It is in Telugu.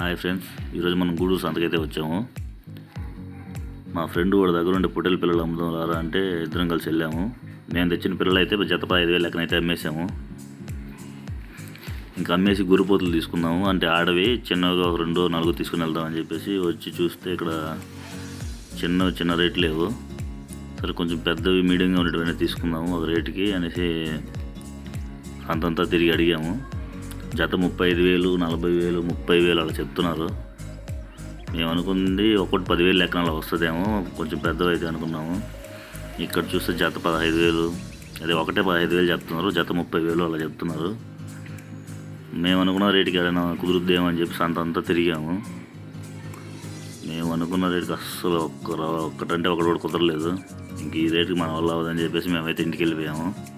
హాయ్ ఫ్రెండ్స్ ఈరోజు మనం గూడూరు సంతకైతే వచ్చాము. మా ఫ్రెండ్ వాడి దగ్గర ఉండే పొట్టెల పిల్లలు అమ్ముదాం రారా అంటే ఇద్దరం కలిసి వెళ్ళాము. నేను తెచ్చిన పిల్లలు అయితే జతప ఐదు వేలు లెక్కనైతే అమ్మేసాము ఇంకా అమ్మేసి గురిపోతులు తీసుకున్నాము అంటే ఆడవి చిన్నగా ఒక రెండో నాలుగు తీసుకుని వెళ్దామని చెప్పేసి వచ్చి చూస్తే ఇక్కడ చిన్న చిన్న రేట్లు లేవు. సరే కొంచెం పెద్దవి మీడియంగా ఉండేటివన్నీ తీసుకుందాము ఒక రేటుకి అనేసి అంతంతా తిరిగి అడిగాము. జత ముప్పై ఐదు వేలు నలభై వేలు ముప్పై వేలు అలా చెప్తున్నారు. మేము అనుకుంది ఒకటి పదివేలు లెక్కన అలా వస్తుందేమో కొంచెం పెద్దవైతే అయితే అనుకున్నాము. ఇక్కడ చూస్తే జత పదహైదు వేలు అదే ఒకటే పదహైదు వేలు చెప్తున్నారు జత ముప్పై వేలు అలా చెప్తున్నారు. మేము అనుకున్న రేటుకి ఏదైనా కుదురుద్దేమో అని చెప్పి సంత అంతా తిరిగాము. మేము అనుకున్న రేటుకి అస్సలు ఒక్క ఒక్కటంటే ఒకటి కూడా కుదరలేదు. ఇంక ఈ రేటుకి మన వల్ల అవ్వదని చెప్పేసి మేమైతే ఇంటికి వెళ్ళిపోయాము.